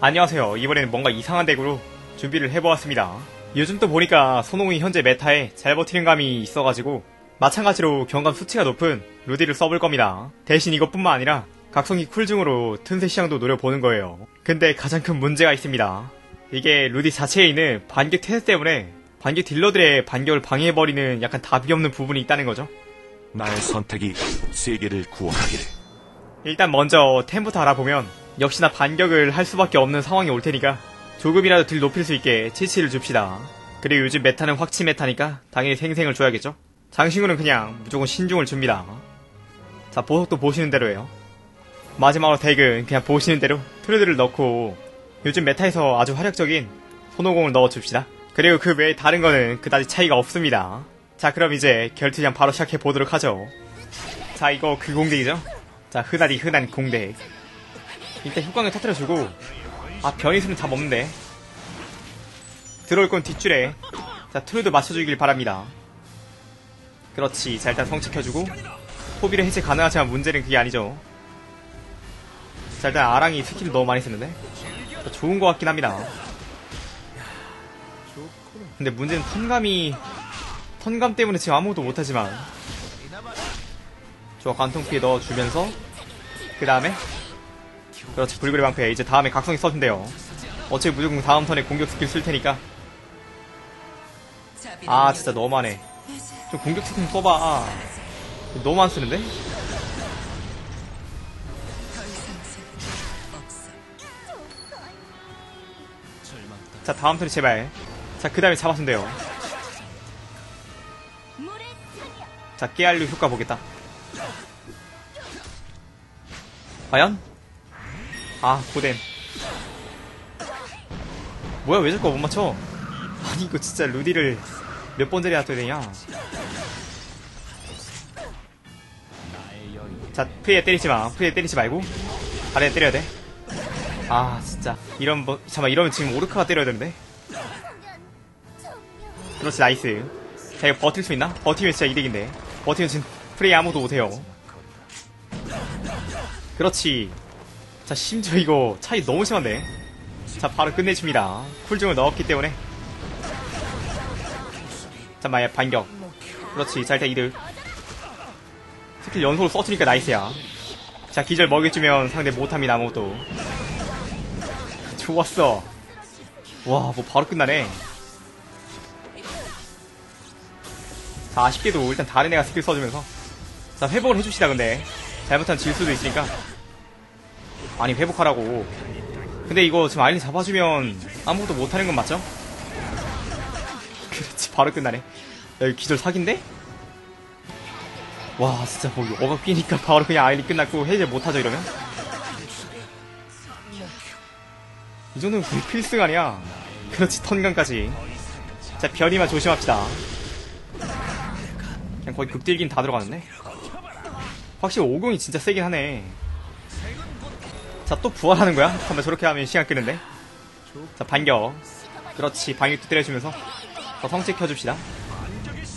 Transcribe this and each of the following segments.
안녕하세요. 이번에는 뭔가 이상한 덱으로 준비를 해보았습니다. 요즘 또 보니까 손오공이 현재 메타에 잘 버티는 감이 있어가지고 마찬가지로 경감 수치가 높은 루디를 써볼 겁니다. 대신 이것뿐만 아니라 각성기 쿨중으로 틈새 시장도 노려보는 거예요. 근데 가장 큰 문제가 있습니다. 이게 루디 자체에 있는 반격 태세 때문에 반격 딜러들의 반격을 방해해버리는 약간 답이 없는 부분이 있다는 거죠. 나의 선택이 세계를 구원하기를. 일단 먼저 템부터 알아보면 역시나 반격을 할 수밖에 없는 상황이 올 테니까 조금이라도 딜 높일 수 있게 치치를 줍시다. 그리고 요즘 메타는 확치 메타니까 당연히 생생을 줘야겠죠? 장신구는 그냥 무조건 신중을 줍니다. 자, 보석도 보시는 대로예요. 마지막으로 덱은 그냥 보시는 대로 트루드를 넣고 요즘 메타에서 아주 활약적인 손오공을 넣어줍시다. 그리고 그 외에 다른 거는 그다지 차이가 없습니다. 자, 그럼 이제 결투장 바로 시작해 보도록 하죠. 자, 이거 그 공덱이죠? 자, 흔하디 흔한 공덱. 일단 효광을 터뜨려주고, 아, 변이수는 다 먹는데. 들어올 건 뒷줄에. 자, 트루드 맞춰주길 바랍니다. 그렇지. 자, 일단 성취켜주고, 포비를 해체 가능하지만 문제는 그게 아니죠. 자, 일단 아랑이 스킬을 너무 많이 쓰는데. 자, 좋은 것 같긴 합니다. 근데 문제는 턴감이, 턴감 때문에 지금 아무것도 못하지만. 좋아, 관통 피해 넣어주면서, 그 다음에, 그렇지, 불그레 방패. 이제 다음에 각성이 써준대요. 어차피 무조건 다음 턴에 공격 스킬 쓸 테니까. 아, 진짜 너무하네. 좀 공격 스킬 좀 써봐. 너무 안 쓰는데? 자, 다음 턴에 제발. 자, 그 다음에 돼요. 자, 깨알류 효과 보겠다. 과연? 아, 고된. 뭐야, 왜 자꾸 못 맞춰? 아니, 이거 진짜 루디를 몇 번째리 놔둬야 되냐? 자, 프리에 때리지 마. 프리에 때리지 말고. 아래에 때려야 돼. 아, 진짜. 이런, 뭐, 잠깐만, 이러면 지금 오르카가 때려야 되는데? 그렇지, 나이스. 자, 이거 버틸 수 있나? 버티면 진짜 이득인데. 버티면 지금 프레이 아무도 못해요. 그렇지. 자, 심지어 이거 차이 너무 심한데. 자, 바로 끝내줍니다. 쿨중을 넣었기 때문에. 잠깐만, 야, 반격. 그렇지, 자, 일단 이득. 스킬 연속으로 써주니까 나이스야. 자, 기절 먹여주면 상대 못합니다, 아무것도. 좋았어. 와, 뭐 바로 끝나네. 자, 아쉽게도 일단 다른 애가 스킬 써주면서. 자, 회복을 해줍시다, 근데. 잘못하면 질 수도 있으니까. 아니, 회복하라고. 근데 이거 지금 아일린 잡아주면 아무것도 못하는 건 맞죠? 그렇지, 바로 끝나네. 야, 이 기절 사기인데? 와, 진짜 뭐, 어가 끼니까 바로 그냥 아일린 끝났고 해제 못하죠, 이러면? 이 정도면 거의 필승 아니야? 그렇지, 턴강까지. 자, 변이만 조심합시다. 그냥 거의 극딜긴 다 들어가는데? 확실히 50이 진짜 세긴 하네. 자, 또 부활하는 거야? 한번 저렇게 하면 시간 끄는데? 자, 반격. 그렇지, 반격도 때려주면서 더 성체 켜줍시다.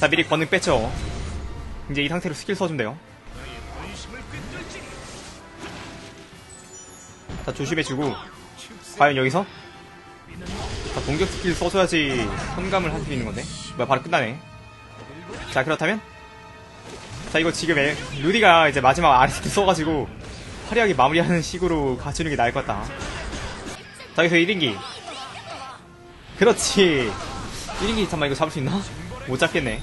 자, 미리 권능 뺐죠. 이제 이 상태로 스킬 써주면 돼요. 자, 조심해주고. 과연 여기서? 자, 공격 스킬 써줘야지 선감을 할 수 있는 건데. 뭐야, 바로 끝나네. 자, 그렇다면? 자, 이거 지금 에, 루디가 이제 마지막 아래 스킬 써가지고 화려하게 마무리하는 식으로 가주는 게 나을 것 같다. 자, 여기서 1인기. 그렇지. 1인기 잠깐만 이거 잡을 수 있나? 못 잡겠네.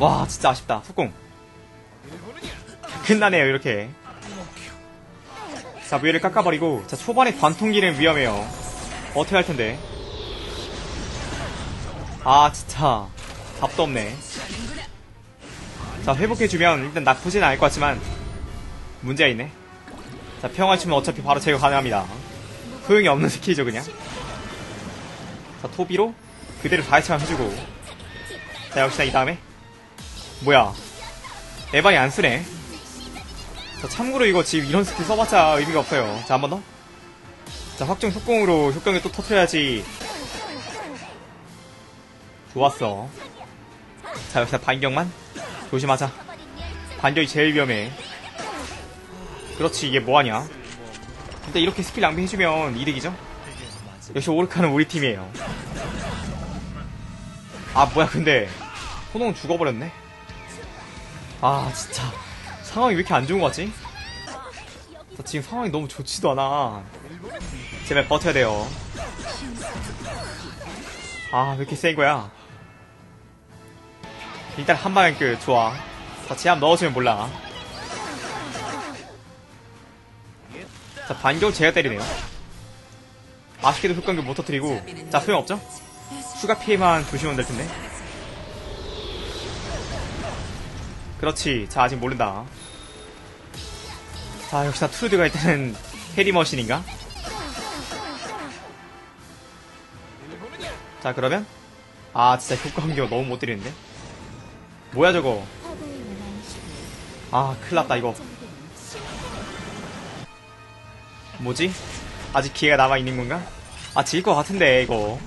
와, 진짜 아쉽다. 후공. 끝나네요, 이렇게. 자, 무예를 깎아버리고, 자, 초반에 관통기는 위험해요. 어떻게 할 텐데. 아, 진짜. 답도 없네. 자, 회복해주면 일단 나쁘진 않을 것 같지만, 문제가 있네. 자, 평화 치면 어차피 바로 제거 가능합니다. 소용이 없는 스킬이죠, 그냥. 자, 토비로 그대로 다이처럼 해주고. 자, 역시나 이 다음에. 뭐야. 에반이 안 쓰네. 자, 참고로 이거 지금 이런 스킬 써봤자 의미가 없어요. 자, 한 번 더. 자, 확정 속공으로 효과를 또 터트려야지. 좋았어. 자, 역시나 반격만. 조심하자. 반격이 제일 위험해. 그렇지, 이게 뭐하냐. 일단 이렇게 스킬 낭비해주면 이득이죠? 역시 오르카는 우리 팀이에요. 아, 뭐야, 근데. 호농 죽어버렸네? 아, 진짜. 상황이 왜 이렇게 안 좋은 거 같지? 나 지금 상황이 너무 좋지도 않아. 제발 버텨야 돼요. 아, 왜 이렇게 센 거야? 일단 한 방에 끝, 좋아. 자, 제압 넣어주면 몰라. 자, 반격 제가 때리네요. 아쉽게도 흑광교 못 터뜨리고, 자, 소용없죠? 추가 피해만 조심하면 될 텐데. 그렇지. 자, 아직 모른다. 자, 역시나 트루드가 일단은 해리머신인가? 자, 그러면? 아, 진짜 효과음교 너무 못 때리는데? 뭐야, 저거? 아, 큰일 났다, 이거. 뭐지? 아직 기회가 남아있는 건가? 아, 질 것 같은데, 이거.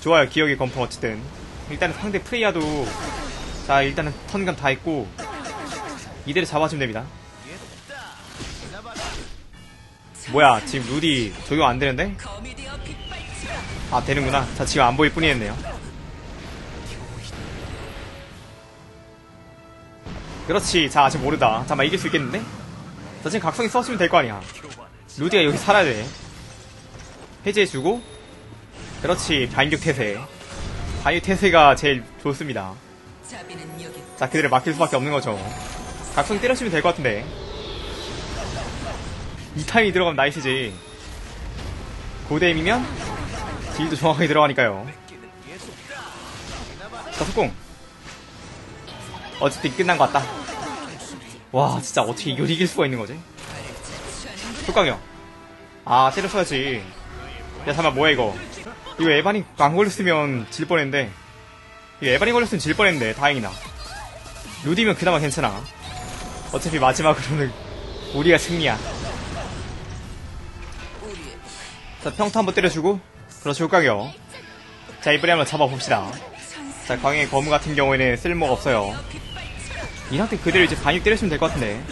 좋아요, 기억의 검풍, 어쨌든. 일단은 상대 프레이야도, 자, 일단은 턴감 다 했고, 이대로 잡아주면 됩니다. 뭐야, 지금 루디 적용 안 되는데? 아, 되는구나. 자, 지금 안 보일 뿐이었네요. 그렇지. 자, 아직 모르다. 잠깐만, 이길 수 있겠는데? 자, 지금 각성이 썼으면 될 거 아니야. 루디가 여기 살아야 돼. 해제해주고, 그렇지. 반격 태세. 반격 태세가 제일 좋습니다. 자, 그들을 맡길 수밖에 없는 거죠. 각성 때려주면 될 것 같은데. 이 타임이 들어가면 나이스지. 고데임이면 딜도 정확하게 들어가니까요. 자, 속공. 어쨌든 끝난 것 같다. 와, 진짜 어떻게 이걸 이길 수가 있는 거지? 속강이요. 아, 때렸어야지. 야, 잠깐만, 뭐야, 이거. 이거 에반이 안 걸렸으면 질 뻔했는데. 이거 에반이 걸렸으면 질 뻔했는데, 다행이다. 루디면 그나마 괜찮아. 어차피 마지막으로는 우리가 승리야. 자, 평타 한번 때려주고, 그렇죠, 효과격. 자, 이번에 한번 잡아봅시다. 자, 광의 거무 같은 경우에는 쓸모가 없어요. 이 상태 그대로 이제 반육 때려주면 될 것 같은데.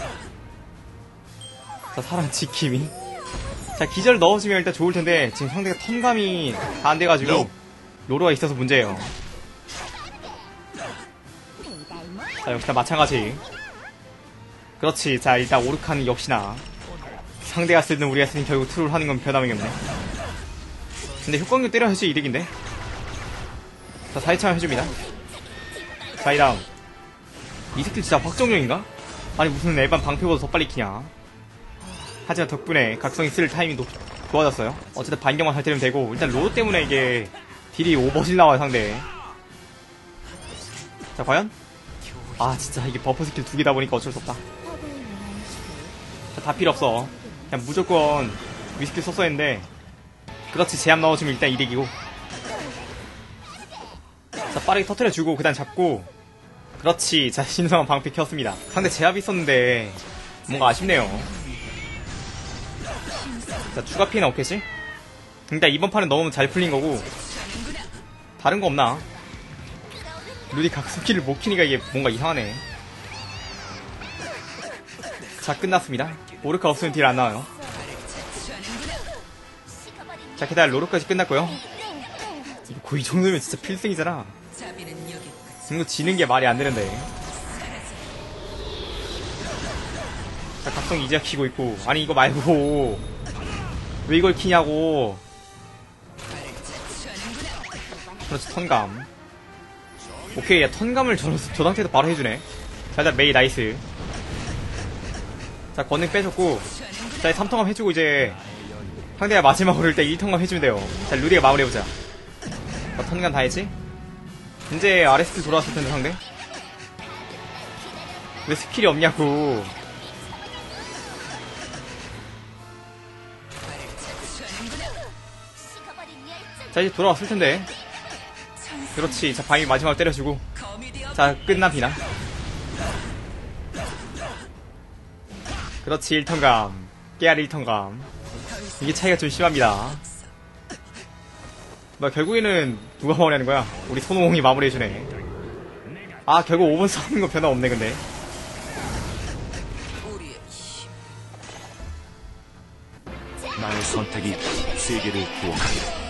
자, 사람 지킴이. 자, 기절 넣어주면 일단 좋을 텐데, 지금 상대가 턴감이 다 안 돼가지고, 로로가 있어서 문제예요. 자, 역시나 마찬가지. 그렇지. 자, 일단 오르카는 역시나. 상대가 쓰든 우리가 쓰든 결국 트롤 하는 건 변함이 없네. 근데 효과력 때려야지 이득인데? 자, 사이창을 해줍니다. 자, 이 다음. 이 새끼 진짜 확정형인가? 아니, 무슨 일반 방패보다 더 빨리 키냐. 하지만 덕분에 각성이 쓸 타이밍도 좋아졌어요. 어쨌든 반격만 잘 때리면 되고, 일단 로드 때문에 이게 딜이 오버질 나와요, 상대. 자, 과연? 아, 진짜 이게 버프 스킬 두 개다 보니까 어쩔 수 없다. 자, 다 필요 없어. 그냥 무조건 위스킬 썼어야 했는데, 그렇지, 제압 넣어주면 일단 이득이고. 자, 빠르게 터트려주고, 그 다음 잡고, 그렇지, 자, 신성한 방패 켰습니다. 상대 제압이 있었는데, 뭔가 아쉽네요. 자, 추가 피해는 없겠지? 일단 이번 판은 너무 잘 풀린 거고, 다른 거 없나? 루디 각성키를 못 키니까 이게 뭔가 이상하네. 자, 끝났습니다. 오르카 없으면 딜 안 나와요. 자, 게다가 로로까지 끝났고요. 이거 이 정도면 진짜 필승이잖아. 이거 지는 게 말이 안 되는데. 자, 각성 이제 키고 있고. 아니, 이거 말고. 왜 이걸 키냐고. 그렇지, 턴감. 오케이, 야, 턴감을 저, 저 상태에서 바로 해주네. 자, 일단 메이 나이스. 자, 권능 빼줬고. 자, 3턴감 해주고 이제. 상대가 마지막으로 일단 1턴감 해주면 돼요. 자, 루디가 마무리해보자. 자, 턴감 다 했지? 이제 아래 스킬 돌아왔을 텐데, 상대? 왜 스킬이 없냐고. 자, 이제 돌아왔을 텐데. 그렇지. 자, 방이 마지막으로 때려주고. 자, 끝난 비나. 그렇지, 1턴감. 깨알 1턴감. 이게 차이가 좀 심합니다. 나 결국에는 누가 마무리하는 거야? 우리 손오공이 마무리해주네. 아 결국 5분 싸우는 거 변화 없네 근데. 나의 선택이 세계를 구원하리라.